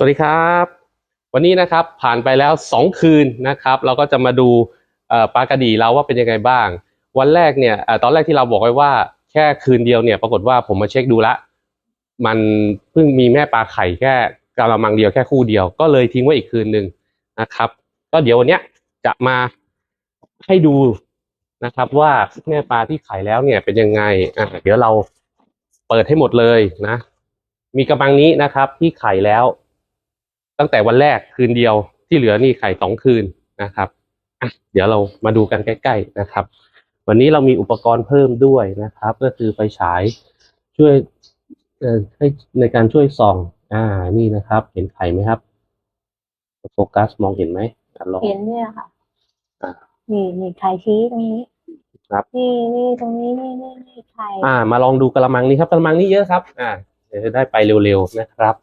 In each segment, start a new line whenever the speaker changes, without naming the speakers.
สวัสดีครับ วันนี้นะครับผ่านไปแล้วสองคืนนะครับ เราก็จะมาดูปลากระดีเราว่าเป็นยังไงบ้าง วันแรกเนี่ยอตอนแรกที่เราบอกไว้ว่าแค่คืนเดียวเนี่ยปรากฏว่าผมมาเช็คดูละ มันเพิ่งมีแม่ปลาไข่แค่กะละมังเดียวแค่คู่เดียวก็เลยทิ้งไว้อีกคืนหนึ่งนะครับ ก็เดี๋ยววันนี้จะมาให้ดูนะครับว่าแม่ปลาที่ไข่แล้วเนี่ยเป็นยังไงอะเดี๋ยวเราเปิดให้หมดเลยนะ มีกระมังนี้นะครับที่ไข่แล้ว ตั้งแต่วันแรกคืนเดียวที่เหลือนี่ไข่สองคืนนะครับอะเดี๋ยวเรามาดูกันใกล้ ๆนะครับ วันนี้เรามีอุปกรณ์เพิ่มด้วยนะครับ ก็คือไฟฉายช่วยเอ่อให้ในการช่วยส่อง อ่านี่นะครับ เห็นไข่ไหมครับโฟกัสมองเห็นไหมอะลอง
เห็นเนี่ยค่ะ
อ่า
นี่นี่ไข่ชี้ตรงนี้
ครับ
นี่นี่ตรงนี้นี่นี่นี่ไข่
อ่า มาลองดูกระมังนี้ครับกระมังนี้เยอะครับ อ่าเดี๋ยวจะได้ไปเร็วๆนะครับ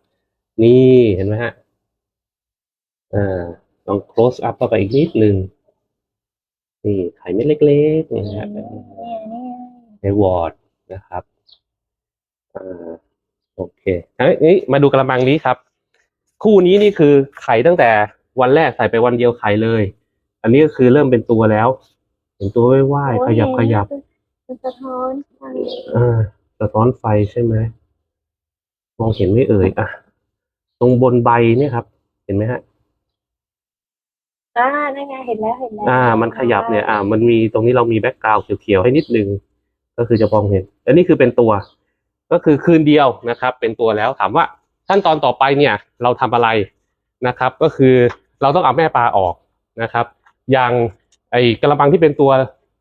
นี่เห็นไหมฮะ อ่าลอง close up เข้าไปอีกนิดนึงนี่ไข่เม็ดเล็กๆ
นี่
นะฮะ
เนี่ยเนี่ย
ในวอร์ดนะครับอ่าโอเคเอ้ยนี่มาดูกระมังนี้ครับ คู่นี้นี่คือไข่ตั้งแต่วันแรกใส่ไปวันเดียวไข่เลย อันนี้ก็คือเริ่มเป็นตัวแล้วเห็นตัวว่ายๆขยับขยับ
มันสะท้อนไฟ
อ่าสะท้อนไฟใช่ไหมมองเห็นไหม่เอ่ยอะ ตรงบนใบเนี่ยครับ เห็นไหมฮะ
อ่านั่นไงเห็นแล้วเห็นแล้ว
อ่า มันขยับเนี่ย อ่า มันมีตรงนี้เรามีแบ็กกราวด์เขียวๆให้นิดนึง ก็คือจะมองเห็น อันนี้คือเป็นตัว ก็คือคืนเดียวนะครับ เป็นตัวแล้วถามว่าขั้นตอนต่อไปเนี่ย เราทำอะไรนะครับ ก็คือเราต้องเอาแม่ปลาออกนะครับ อย่างไอ้กระมังที่เป็นตัว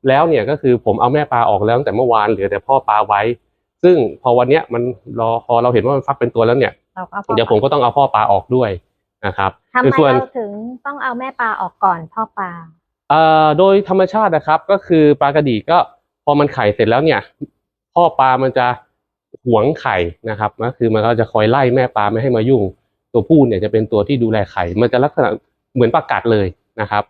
แล้วเนี่ยก็คือผมเอาแม่ปลาออกแล้วตั้งแต่เมื่อวานเหลือแต่พ่อปลาไว้ ซึ่งพอวันเนี้ยมันรอพอเราเห็นว่ามันฟักเป็นตัวแล้วเนี่ย
เราก็อา
เดี๋ยวผมก็ต้องเอาพ่อปลาออกด้วย นะครับ
ทำไม
ในส่วน
เราถึงต้องเอาแม่ปลาออกก่อนพ่อปลา
เอ่อโดยธรรมชาตินะครับ ก็คือปลากระดีก็พอมันไข่เสร็จแล้วเนี่ย พ่อปลามันจะหวงไข่นะครับก็คือมันก็จะคอยไล่แม่ปลาไม่ให้มายุ่ง ตัวผู้เนี่ยจะเป็นตัวที่ดูแลไข่ มันจะลักษณะเหมือนปลากัดเลยนะครับ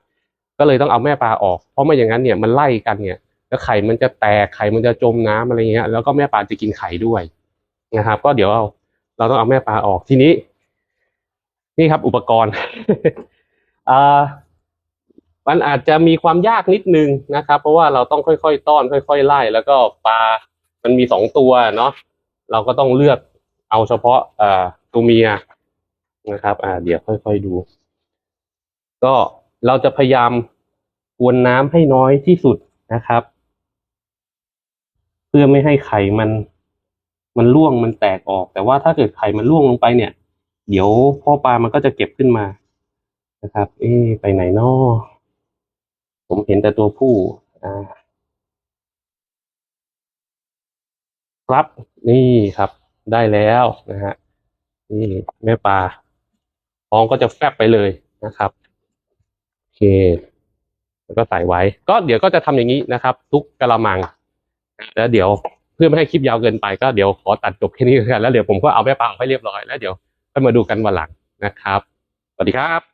ก็เลยต้องเอาแม่ปลาออก เพราะไม่อย่างนั้นเนี่ยมันไล่กันเนี่ยแล้วไข่มันจะแตกไข่มันจะจมน้ำอะไรเงี้ยแล้วก็แม่ปลาจะกินไข่ด้วยนะครับ ก็เดี๋ยวเราเราต้องเอาแม่ปลาออกทีนี้ นี่ครับอุปกรณ์อ่ามันอาจจะมีความยากนิดนึงนะครับ เพราะว่าเราต้องค่อยๆ ต้อน ค่อย ๆ ไล่ แล้วก็ปลา มันมีสองตัวเนาะเราก็ต้องเลือกเอาเฉพาะตัวเมียนะครับอ่าเดี๋ยวค่อย ๆดู ก็เราจะพยายามกวนน้ำให้น้อยที่สุดนะครับ เพื่อไม่ให้ไข่มัน มันร่วงมันแตกออก แต่ว่าถ้าเกิดไข่มันร่วงลงไปเนี่ย เดี๋ยวพ่อปลามันก็จะเก็บขึ้นมานะครับ เอ๊ะไปไหนนาะผมเห็นแต่ตัวผู้อ่าครับนี่ครับ ได้แล้วนะฮะนี่แม่ปลาท้องก็จะแฟบไปเลยนะครับโอเค แล้วก็ใส่ไว้ ก็เดี๋ยวก็จะทำอย่างนี้นะครับ ทุกกระมังแล้วเดี๋ยวเพื่อไม่ให้คลิปยาวเกินไปก็เดี๋ยวขอตัดจบแค่นี้กันแล้วเดี๋ยวผมก็เอาแม่ปลาออกให้เรียบร้อยแล้วเดี๋ยว ค่อยมาดูกันวันหลังนะครับ สวัสดีครับ